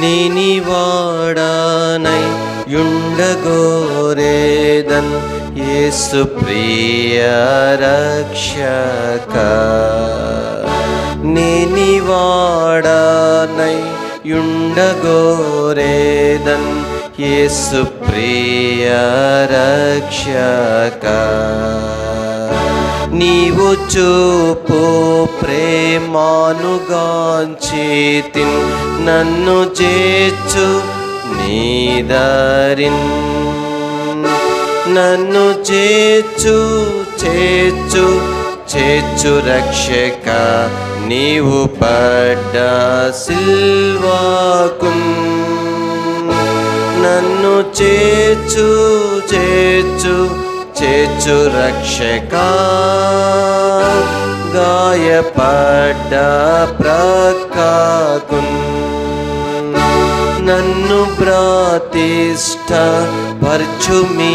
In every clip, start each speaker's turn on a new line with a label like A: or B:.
A: నినివాడనై యుండగోరేదన్ యేసు ప్రియ రక్షక నినివాడనై యుండగోరేదన్ యేసు ప్రియ రక్షక నీవు చూపు ప్రేమానుగాంచేతి నన్ను చేచ్చు నీదరిన్ నన్ను చేచ్చు చేచ్చు చేచ్చు రక్షక నీవు పడ్డ సిల్వాకున్ నన్ను చేచ్చు చేచ్చు చేర్చు రక్షక గాయపడ్డ ప్రకాకున్. నన్ను ప్రాతిష్ట పరచు మీ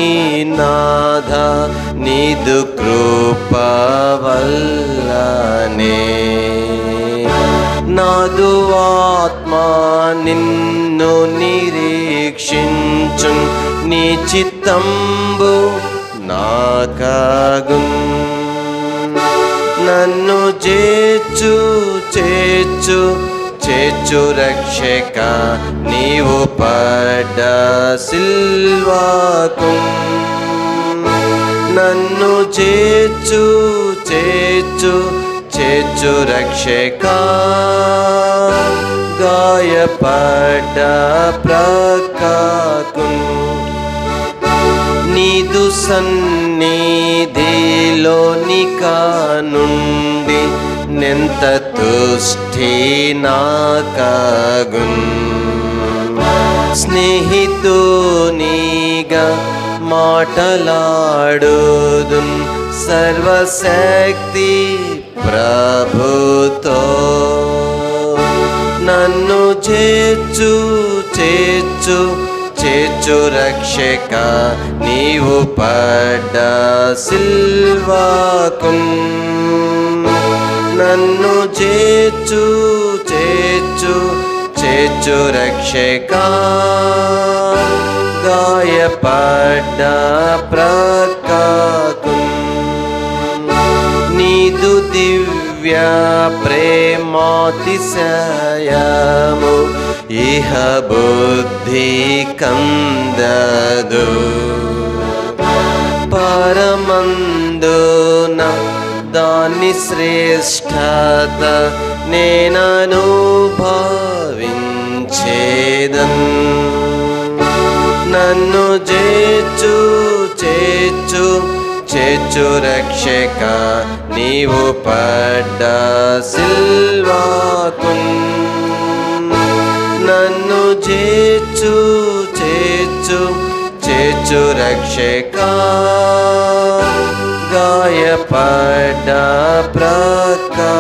A: నాథ నీదు కృప వల్లనే నాదు ఆత్మ నిన్ను నిరీక్షించు నీ చిత్తంబు నాకాగున్ నన్ను చేచ్చు చేచ్చు చేచ్చు రక్షక నీవు పడ్డ సిల్వాకు. నన్ను చేచ్చు చేచ్చు చేచ్చు రక్షక గాయపడ్డ ప్రకాకు నీదు సన్నిధిలోని నుండి నెంత తుష్టి నాకాగున్ స్నేహితునిగా మాటలాడుదున్ సర్వశక్తి ప్రభుతో. నన్ను చేర్చు చేర్చు రక్షక నీవు పడ్డ సిల్వాకుం. నన్ను చేర్చు చేర్చు చేర్చు రక్షక గాయపడ్డ ప్రకాకు. నీదు దివ్య ప్రేమాతిశయా ఇహ బుద్ధి కందదు. పరమందున దాని శ్రేష్టత నేనను భావించేదన్. నన్ను చేర్చు చేర్చు చేర్చు రక్షక నీవు పడ్డ సిల్వాకు నన్ను చేర్చు చేర్చు చేర్చు రక్షక. గాయపడ్డ ప్రకా